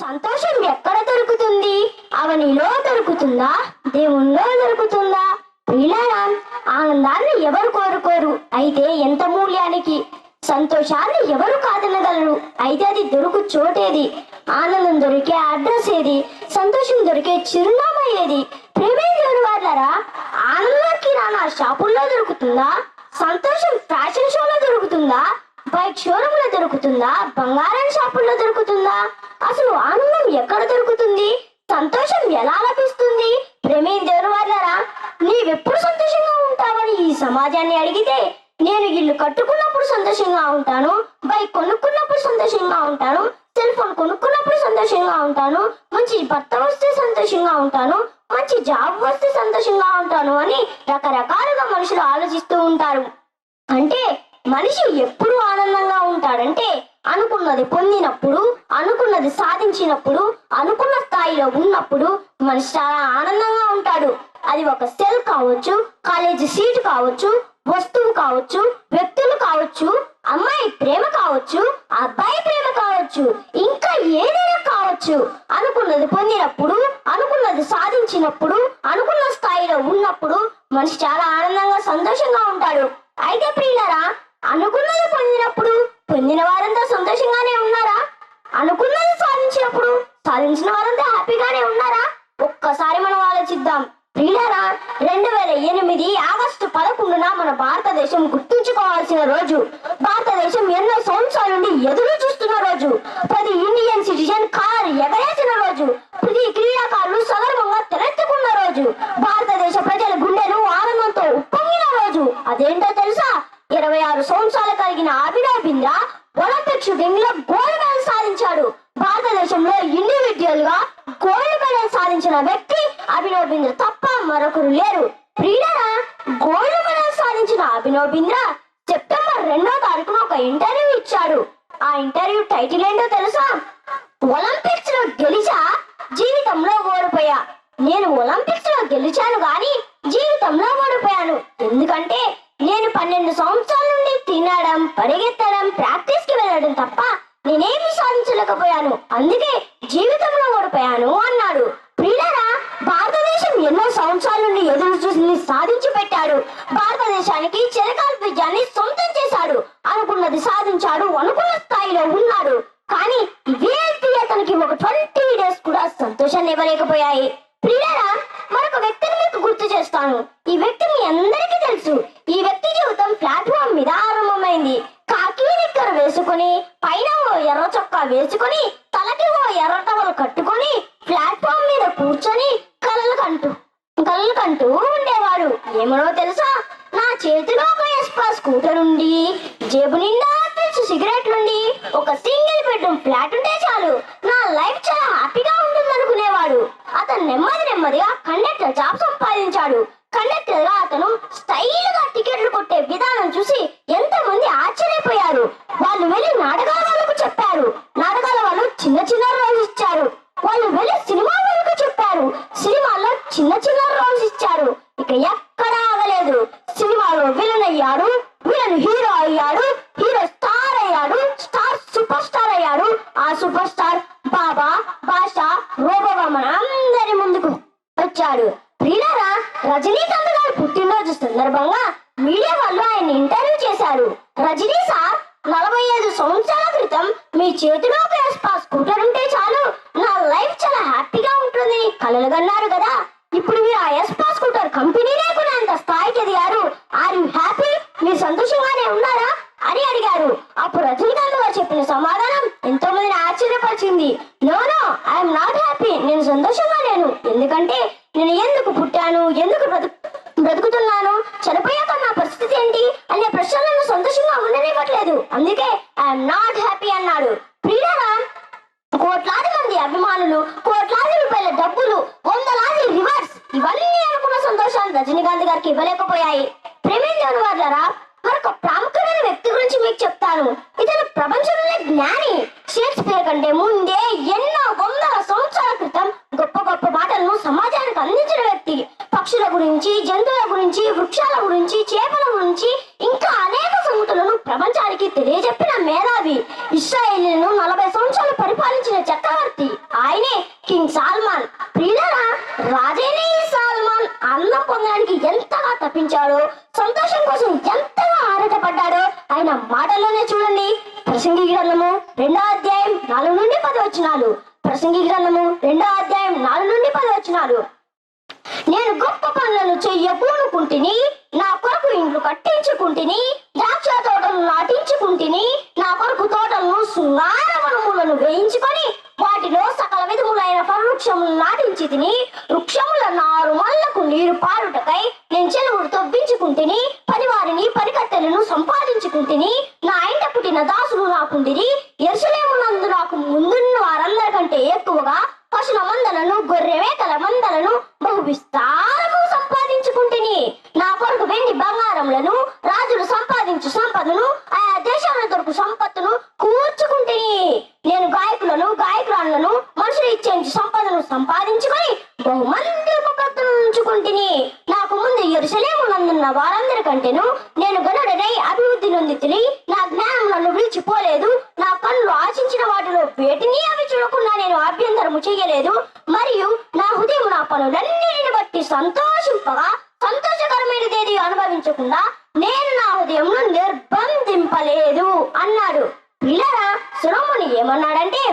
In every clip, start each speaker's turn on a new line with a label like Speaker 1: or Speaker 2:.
Speaker 1: సంతోషం ఎక్కడ దొరుకుతుంది? అవనిలో దొరుకుతుందా? దేవుణ్ణిలో దొరుకుతుందా? ప్రియులారా ఆనందాన్ని ఎవరు కోరుకోరు? అయితే ఎంత మూల్యానికి? సంతోషాన్ని ఎవరు కాదనగలరు? అయితే అది దొరుకు చోటేది. ఆనందం దొరికే అడ్రస్ ఏది? సంతోషం దొరికే చిరునామా ఏది? ప్రేమేంద్రుని వాళ్ళరా ఆనందం కిరాణా షాపుల్లో దొరుకుతుందా? సంతోషం ఫ్యాషన్ షోలో దొరుకుతుందా? బైక్ షోరూంలో దొరుకుతుందా? బంగారం షాపుల్లో దొరుకుతుందా? ఎక్కడ దొరుకుతుంది? సంతోషం ఎలా లభిస్తుంది? ప్రేమేంద్రుని వాళ్ళరా నీవెప్పుడు సంతోషంగా ఉంటావని ఈ సమాజాన్ని అడిగితే నేను ఇల్లు కట్టుకున్నప్పుడు సంతోషంగా ఉంటాను బైక్ కొనుక్కున్నప్పుడు సంతోషంగా ఉంటాను సెల్ ఫోన్ కొనుక్కున్నప్పుడు సంతోషంగా ఉంటాను మంచి భర్త వస్తే సంతోషంగా ఉంటాను మంచి జాబ్ వస్తే సంతోషంగా ఉంటాను అని రకరకాలుగా మనుషులు ఆలోచిస్తూ ఉంటారు. అంటే మనిషి ఎప్పుడు ఆనందంగా ఉంటాడంటే అనుకున్నది పొందినప్పుడు అనుకున్నది సాధించినప్పుడు అనుకున్న స్థాయిలో ఉన్నప్పుడు మనిషి చాలా ఆనందంగా ఉంటాడు. అది ఒక సెల్ కావచ్చు కాలేజీ సీట్ కావచ్చు వస్తువు కావచ్చు వ్యక్తులు కావచ్చు అమ్మాయి ప్రేమ కావచ్చు అబ్బాయి ప్రేమ కావచ్చు ఇంకా ఏదైనా కావచ్చు. అనుకున్నది పొందినప్పుడు అనుకున్నది సాధించినప్పుడు అనుకున్న స్థాయిలో ఉన్నప్పుడు మనిషి చాలా ఆనందంగా సంతోషంగా ఉంటాడు. అయితే ప్రియులరా అనుకున్నది పొందినప్పుడు పొందిన వారంతా సంతోషంగానే ఉన్నారా? అనుకున్నది సాధించినప్పుడు సాధించిన వారంతా హ్యాపీగానే ఉన్నారా? ఒక్కసారి మనం ఆలోచిద్దాం. ప్రియులరా రెండు వేల ఎనిమిది ఆగస్టు పదకొండున మన భారతదేశం గుర్తుంచుకోవాల్సిన రోజు. భారతదేశం ఎన్నో సంవత్సరాల నుండి ఎదురు చూస్తున్న రోజు. ప్రతి ఇండియన్ సిటిజన్ కార్ ఎగరేసిన రోజు. ప్రతి క్రీడాకారులు సగర్వంగా తెలెత్తుకున్న రోజు. భారతదేశ ప్రజల గుండెలు ఆనందంతో ఉప్పొంగిన రోజు. అదేంటో తెలుసా ఇరవై ఆరు సంవత్సరాలు కలిగిన అభినవ్ బింద్రా ఒలింపిక్ షూటింగ్లో గోల్డ్ మెడల్ సాధించాడు. భారతదేశంలో ఇండివిజువల్గా గోల్డ్ మెడల్ సాధించిన వ్యక్తి అభినవ్ బింద్రా తప్ప మరొకరు లేరు. ప్రియులరా గోల్డ్ మెడల్ సాధించిన అభినవ్ బింద్రా సెప్టెంబర్ రెండో తారీఖున ఒక ఇంటర్వ్యూ ఇచ్చాడు. ఆ ఇంటర్వ్యూ టైటిల్ ఏంటో తెలుసా? ఒలింపిక్స్లో గెలిచా జీవితంలో ఓడిపోయా. నేను ఒలింపిక్స్లో గెలిచాను గాని జీవితంలో ఓడిపోయాను ఎందుకంటే నేను పన్నెండు సంవత్సరాల నుండి తినడం పరిగెత్తడం ప్రాక్టీస్కి వెళ్ళడం తప్ప నేనేమి సాధించలేకపోయాను అందుకే జీవితంలో ఓడిపోయాను అన్నాడు ప్రియులరా భారతదేశం ఎన్నో సంవత్సరాల నుండి ఎదురు చూసి చేశాడు భారతదేశానికి చిరకాల విజయాన్ని సొంతం చేశాడు. అనుకున్నది సాధించాడు అనుకున్న స్థాయిలో ఉన్నాడు. కానీ ఇవేంటి అతనికి ఒక ట్వంటీ డేస్ కూడా సంతోషాన్ని ఇవ్వలేకపోయాయి. ప్రియులరా మరొక వ్యక్తిని మీకు గుర్తు చేస్తాను. ఈ వ్యక్తి మీ అందరికీ తెలుసు. ఈ వ్యక్తి జీవితం ప్లాట్ఫామ్ మీద ఆరంభమైంది. కాకి నిక్కర వేసుకుని పైన ఓ ఎర్ర చొక్కా వేసుకుని తలకి ఓ ఎర్ర టవల్ కట్టుకొని ప్లాట్ఫామ్ మీద కూర్చొని కలలు కంటూ కలలు కంటూ ఉండేవాడు ఏమనో తెలుసా నా చేతిలో ఒక ఎస్పా స్కూటర్ ఉండి జేబు నిండా పిల్చి సిగరెట్లుండి ఒక సింగిల్ బెడ్రూమ్ ఫ్లాట్ ఉంటే చాలు నా లైఫ్ చాలా హ్యాపీగా ఉంటుంది అనుకునేవాడు అతను నెమ్మది నెమ్మదిగా కండక్టర్ జాబ్ సంపాదించాడు కండక్టర్గా అతను స్టైల్గా టికెట్లు కొట్టే విధానం చూసి ఎంత మంది ఆశ్చర్యపోయారు వాళ్ళు వెళ్ళి నాటకాల వాళ్ళకు చెప్పారు నాటకాల వాళ్ళు చిన్న చిన్న రోల్స్ ఇచ్చారు వాళ్ళు వెళ్ళి సినిమా వాళ్ళకు చెప్పారు సినిమాలో చిన్న చిన్న రోల్స్ ఇచ్చారు ఇక ఎక్కడా ఆగలేదు సినిమాలో విలన్ అయ్యాడు విలన్ హీరో అయ్యాడు హీరో స్టార్ అయ్యాడు స్టార్ సూపర్ స్టార్ అయ్యాడు ఆ సూపర్ స్టార్ బాబా బాషా మనందరి అందరి ముందుకు వచ్చాడు. ప్రియులారా రజనీకాంత్ గారి పుట్టినరోజు సందర్భంగా మీడియా వాళ్ళు ఆయన ఇంటర్వ్యూ చేశారు. రజనీ సార్ నలభై ఐదు సంవత్సరాల క్రితం మీ చేతిలో ఒక స్కూటర్ ఉంటే చాలు నా లైఫ్ చాలా హ్యాపీగా ఉంటుందని కలలు కన్నారు కదా. ఇప్పుడు మీరు ఆ ఎస్పా స్కూటర్ కంపెనీ లేకుండా అంత స్థాయికి ఎదిగారు. Are you happy? మీరు సంతోషంగానే ఉన్నారా? అని అడిగారు. అప్పుడు రజనీకాంత్ గారు చెప్పిన సమాధానం ఎంతో మందిని ఆశ్చర్యపరిచింది. No no I'm not happy నేను సంతోషంగా లేను. ఎందుకంటే నేను ఎందుకు పుట్టాను? ఎందుకు బ్రతుకు బ్రతుకుతున్నాను? చనిపోయాక నా పరిస్థితి ఏంటి? అనే ప్రశ్నలను సంతోషంగా ఉండనివ్వట్లేదు. అందుకే ఐఎమ్ నాట్ హ్యాపీ అన్నాడు. ప్రియులరా కోట్లాది మంది అభిమానులు కోట్లాది రూపాయల డబ్బులు వందలాది రివర్స్ ఇవన్నీ అనుకున్న సంతోషాన్ని రజనీకాంత్ గారికి ఇవ్వలేకపోయాయి ప్రేమేంద్ర వాళ్ళరా మరొక ప్రాముఖ్యమైన వ్యక్తి గురించి మీకు చెప్తాను ఇతను ప్రపంచంలోనే జ్ఞాని షేక్స్పియర్ కంటే ముందే ఎన్నో వందల సంవత్సరాల క్రితం గొప్ప గొప్ప మాటలను సమాజానికి అందించిన వ్యక్తి పక్షుల గురించి జంతువుల గురించి వృక్షాల గురించి చేపల గురించి ఇంకా అనేక సంగతులను ప్రపంచానికి తెలియజెప్పిన మేధావి ఇస్రాయేలీలను నలభై సంవత్సరాలు పరిపాలించిన చక్రవర్తి మాట్లాడాడో ఆయన మాటల్లోనే చూడండి ప్రసంగి గ్రంథము రెండో అధ్యాయం నాలుగు నుండి పది వచ్చినాలు ప్రసంగి గ్రంథము రెండో అధ్యాయం నాలుగు నుండి పది వచ్చినాలు నేను గొప్ప పనులను చెయ్యకూనుకుంటుని నా కొరకు ఇండ్లు కట్టించుకుంటుని ద్రాక్ష తోటలు నాటించుకుంటుని నా కొరకు తోటలను శృంగార వనములను వేయించుకొని వాటిలో సకల విధములైన పరవృక్షములు నాటించి తిని వృక్షముల నారు మల్లకు నీరు పారుటకై నేను చెరువులు తవ్వించుకుంటుని పనివారిని పనికత్తెలను సంపాదించుకుంటుని నా ఇంట పుట్టిన దాసులు నాకుండిరి ఎరుసలేమునందు నాకు ముందున్న వారందరికంటే ఎక్కువగా పశుల మందలను గొర్రె మేకల మందలను బహు విస్తారము సంపాదించుకుంటుని. నా కొరకు వెండి బంగారములను రాజులు సంపాదించు సంపదను ఆయా దేశాల దొరకు సంపత్తును కూర్చుకుంటుని. నేను గాయకులను గాయకురాలను మనుషులు ఇచ్చే సంపదను సంపాదించుకొని బహుమంది ఉపకర్తలు ఉంచుకుంటుని. నాకు ముందు ఎరుసలేము నందున్న వారందరికంటేను నేను గనుడనై అభివృద్ధి నొందితిని. నా జ్ఞానం నన్ను విడిచిపోలేదు. ఆశించిన వాటిలో వేటిని అవి చూడకుండా నేను అభ్యంతరము చేయలేదు. మరియు నా హృదయం నా పనులన్నిటిని బట్టి సంతోషింపగా సంతోషకరమైనదేది అనుభవించకుండా నేను నా హృదయంను నిర్బంధింపలేదు అన్నాడు. పిల్లరా సురముని ఏమన్నాడంటే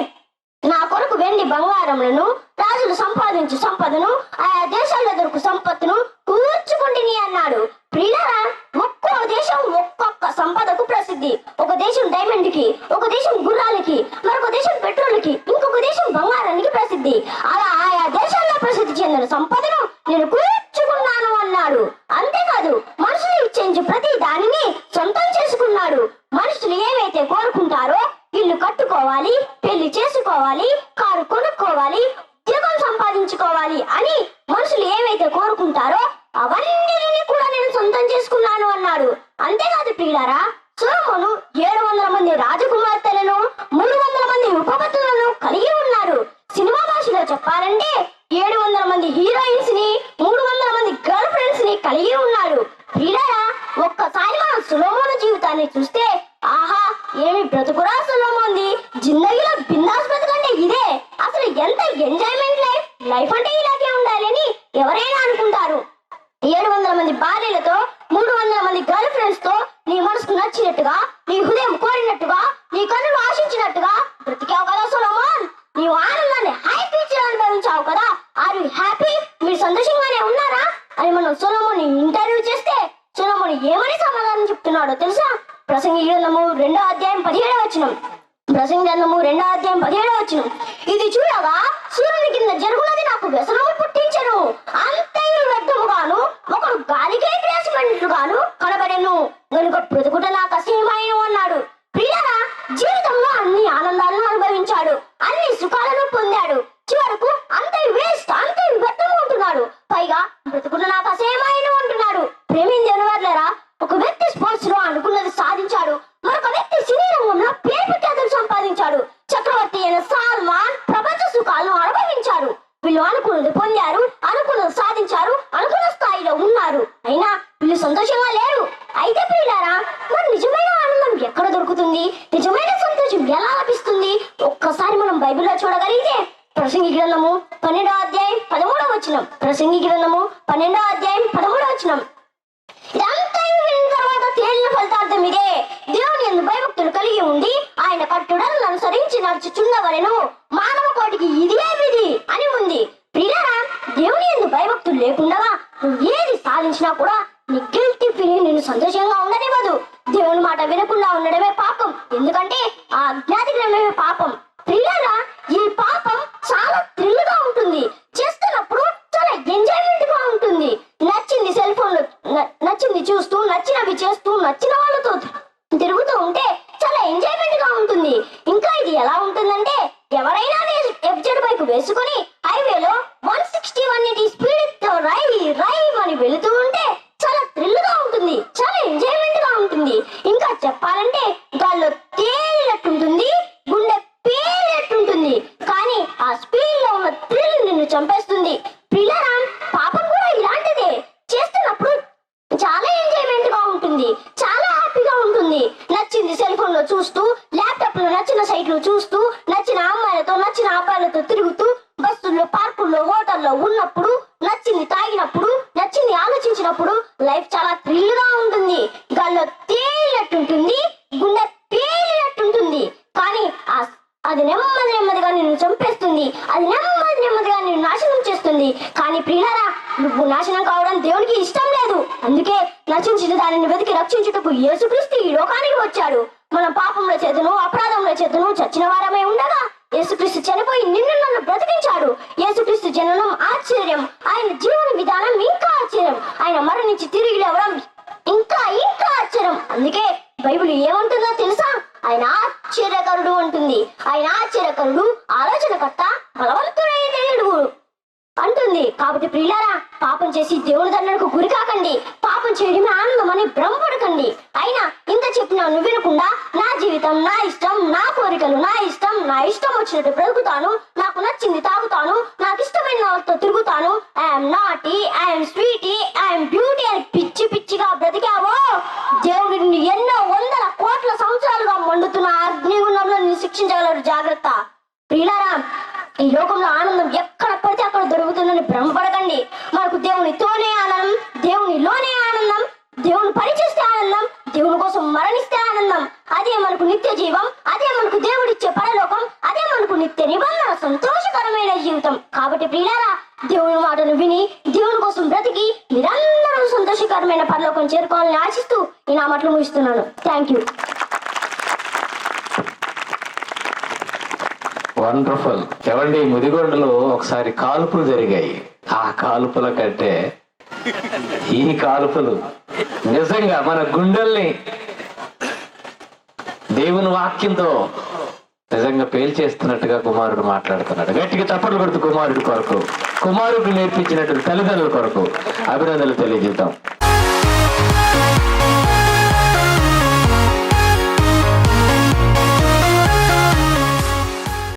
Speaker 1: నా కొరకు వెండి బంగారములను రాజులు సంపాదించు సంపదను ఆయా దేశాల్లో దొరుకు సంపత్తును కూర్చుకుంటుని అన్నాడు ప్రియులరా ఒక్కో దేశం ఒక్కొక్క సంపదకు ప్రసిద్ధి ఒక దేశం డైమండ్కి ఒక దేశం గుర్రాలకి మరొక దేశం పెట్రోల్కి ఇంకొక దేశం బంగారానికి ప్రసిద్ధి అలా ఆయా దేశాల్లో ప్రసిద్ధి చెందిన సంపదను నేను కూర్చుకున్నాను అన్నాడు అంతేకాదు మనుషులు ఇచ్చేంచు ప్రతి దానిని సొంతం చేసుకున్నాడు మనుషులు ఏమైతే కోరుకుంటారో ఇల్లు కట్టుకోవాలి పెళ్ళి చేసుకోవాలి కారు కొనుక్కోవాలి ఉద్యోగం సంపాదించుకోవాలి అని మనుషులు ఏవైతే కోరుకుంటారో అవన్నీ కూడా నేను సొంతం చేసుకున్నాను అన్నాడు అంతేకాదు ప్రియులారా సొలొమోను ఏడు వందల మంది రాజకుమార్తెలను మూడు వందల మంది ఉపపత్తులను కలిగి ఉన్నాడు సినిమా భాషలో చెప్పాలంటే ఏడు వందల మంది హీరోయిన్స్ని మూడు వందల మంది గర్ల్ ఫ్రెండ్స్ని కలిగి ఉన్నాడు ప్రియులారా ఒక్కసారి మనం సులోమోను జీవితాన్ని చూస్తే ఆహా ఏమి బ్రతుకురా సులోమోంది జిందగీలో బిందాస్ బ్రతుకంటే ఇదే అసలు ఎంత ఎంజాయ్మెంట్ లైఫ్ లైఫ్ అంటే ఇలాగే ఉండాలి అని ఎవరైనా అనుకుంటారు ఏడు వందల మంది భార్యలతో మూడు వందల మంది గర్ల్ ఫ్రెండ్స్తో నీ మనసుకు నీ హృదయం కోరినట్టుగా నీ కన్నులు ఆశించినట్టుగా బ్రతికావు కదా సొలమాన్? నీవు ఆనందాన్ని హై పీచ్ అనుభవించావు కదా? ఆర్ యు హ్యాపీ మీరు సంతోషంగానే ఉన్నారా? అని మనం సొలమోని ఇంటర్వ్యూ చేస్తే సొలమోని ఏమని సమాధానం చెప్తున్నాడో తెలుసా? ప్రసంగి గ్రంథము రెండో అధ్యాయం పదిహేడవ వచనం. ప్రసంగి గ్రంథము రెండో అధ్యాయం పదిహేడవ వచనం. ఇది చూడగా సూర్యుని కింద జరుగునది నాకు వ్యసనం వ్యక్తి అనుకున్నది సాధించాడు. మరొక వ్యక్తి సినీ రంగంలో పేరు ఖ్యాతులు సంపాదించాడు. చక్రవర్తి అయిన సాల్మాన్ ప్రపంచ సుఖాలను అనుభవించారు వీళ్ళు అనుకున్నది పొందారు అనుకున్నది సాధించారు అనుకున్న స్థాయిలో ఉన్నారు. అయినా వీళ్ళు సంతోషంగా లేరు. అయితే ప్రియులారా మరి నిజమైన ఆనందం ఎక్కడ దొరుకుతుంది? నిజమైన సంతోషం ఎలా లభిస్తుంది? ఒక్కసారి మనం బైబిల్లో చూడగలిగితే ప్రసంగి గ్రంథము పన్నెండో అధ్యాయం పదమూడవ వచనం. ప్రసంగి గ్రంథము పన్నెండో అధ్యాయం పదమూడవ వచనం. ఇదంతా తేలిన ఫలితార్థం ఇదే. దేవుని ఎందు భయభక్తులు కలిగి ఉండి ఆయన కట్టుడలను అనుసరించి నడుచుచున్నవరెను. మానవ కోటికి ఇదే విధి అని ఉంది. ప్రియరా దేవుని ఎందు భయభక్తులు లేకుండా నువ్వు ఏది సాధించినా కూడా నీ గిల్టీ ఫీలింగ్ నిన్ను సంతోషంగా ఉండనివ్వదు. దేవుని మాట వినకుండా ఉండడమే పాపం. ఎందుకంటే ఆ అజ్ఞాతి పాపం. ప్రియరా ఈ పాపం చాలా థ్రిల్ ఉంటుంది. చూస్తూ ల్యాప్టాప్లో నచ్చిన సైట్లు చూస్తూ నచ్చిన అమ్మాయిలతో నచ్చిన అబ్బాయిలతో తిరుగుతూ బస్సుల్లో పార్కుల్లో హోటల్లో ఉన్నప్పుడు నచ్చింది తాగినప్పుడు నచ్చింది ఆలోచించినప్పుడు లైఫ్ చాలా థ్రిల్గా ఉంటుంది. గాల్లో తేలినట్టుంటుంది గుండె తేలినట్టుంటుంది. కానీ అది నెమ్మది నెమ్మదిగా నిన్ను చంపేస్తుంది. అది నెమ్మది నెమ్మదిగా నిన్ను నాశనం చేస్తుంది. కానీ ప్రియులారా నువ్వు నాశనం కావడం దేవునికి ఇష్టం లేదు. అందుకే నచ్చించిన దానిని వెతికి రక్షించుటకు యేసుక్రీస్తు ఈ లోకానికి వచ్చాడు. మన పాపముల చేతును అపరాధముల చేతును చచ్చిన వారమే ఉండగా యేసుక్రీస్తు చనిపోయి నిన్ను నన్ను బ్రతికించాడు. యేసుక్రీస్తు జననం ఆశ్చర్యం. ఆయన జీవన విధానం ఇంకా ఆశ్చర్యం. ఆయన మరణించి తిరిగి లేవడం ఇంకా ఇంకా ఆశ్చర్యం. అందుకే బైబిల్ ఏమంటుందో తెలుసా? ఆయన ఆశ్చర్యకరుడు అంటుంది. ఆయన ఆశ్చర్యకరుడు ఆలోచనకర్త బలవంతుడైన దేవుడు అంటుంది. కాబట్టి ప్రియులారా పాపం చేసి దేవుని దండనకు గురి కాకండి. పాపం చేయడమే ఆనందం అని భ్రమపడకండి. అయినా చెప్పినా నువ్వు వినకుండా నా జీవితం నా ఇష్టం నా కోరికలు నా ఇష్టం నా ఇష్టం వచ్చినట్టు బ్రతుకుతాను. నాకు నచ్చింది తాగుతాను. నాకు ఇష్టమైన వాళ్ళతో తిరుగుతాను. ఐఎమ్ నాటి ఐఎమ్ స్వీటీ ఐఎమ్ బ్యూటీ అని పిచ్చి పిచ్చిగా బ్రతికావో. దేవుడిని ఎన్నో వందల కోట్ల సంవత్సరాలుగా మండుతున్న అగ్నిగుండంలో నిన్ను శిక్షించగలరు జాగ్రత్త. ప్రియులారా ఈ లోకంలో ఆనందం ఎక్కడ పడితే అక్కడ దొరుకుతుందని భ్రమపడకండి మనకు దేవునితోనే ఆనందం దేవునిలోనే ఆనందం దేవుని పని చేస్తే ఆనందం దేవుని కోసం మరణిస్తే ఆనందం అదే మనకు నిత్య జీవం అదే మనకు దేవుడిచ్చే పరలోకం అదే మనకు నిత్య నిబంధన సంతోషకరమైన జీవితం. కాబట్టి ప్రియులారా దేవుని మాటను విని దేవుని కోసం బ్రతికి మీరందరూ సంతోషకరమైన పరలోకం చేరుకోవాలని ఆశిస్తూ ఈ నా మాటలు ముగిస్తున్నాను. థ్యాంక్ యూ
Speaker 2: వండర్ఫుల్ ఎవండి ముదిగొండలో ఒకసారి కాల్పులు జరిగాయి. ఆ కాల్పుల కంటే ఈ కాల్పులు నిజంగా మన గుండెల్ని దేవుని వాక్యంతో నిజంగా పేల్చేస్తున్నట్టుగా కుమారుడు మాట్లాడుతున్నాడు. గట్టిగా తప్పట్లు కొడుతూ కుమారుడి కొరకు కుమారుడు నేర్పించినట్టు తల్లిదండ్రుల కొరకు అభినందనలు తెలియజేద్దాం.